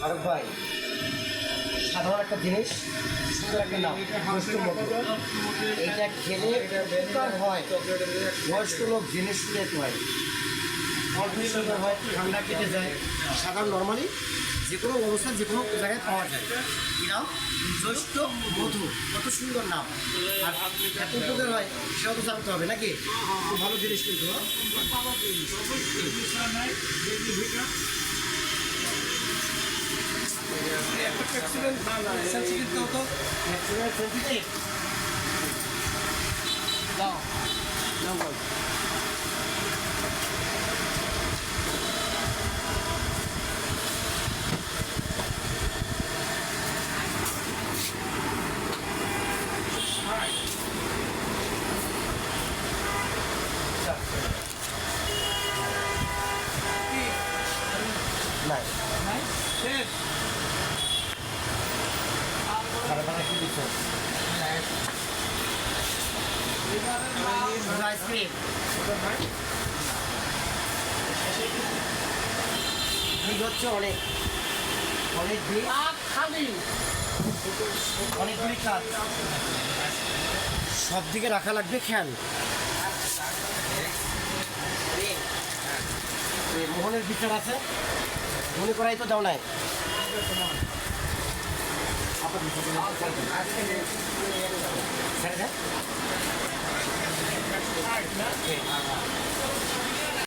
ফারুক ভাই, সাধারণ একটা জিনিস, সুন্দর একটা নাম এটা খেলে উপকার হয়। বয়স্ক লোক জিনিস শুনে হয় অল্প সুন্দর হয়, ঠান্ডা কেটে যায়। সাধারণ নর্মালি যে কোনো অবস্থায় যে কোনো জায়গায় পাওয়া যায়। এরাও জ্যৈষ্ঠ মধু, কত সুন্দর নাম। আর এত উপকার হয়, সেটাও তো জানতে হবে নাকি? খুব ভালো জিনিস কিন্তু accident, sensitive ka to? Accident sensitive. Down. Downward. Nice. Nice. Yes. ভিড় হচ্ছে অনেক অনেক ভিড় কাজ সব দিকে রাখা লাগবে খেয়াল। মোহনের বিচার আছে। মনে করাই তো দাও নাই। Sen de? Hayır.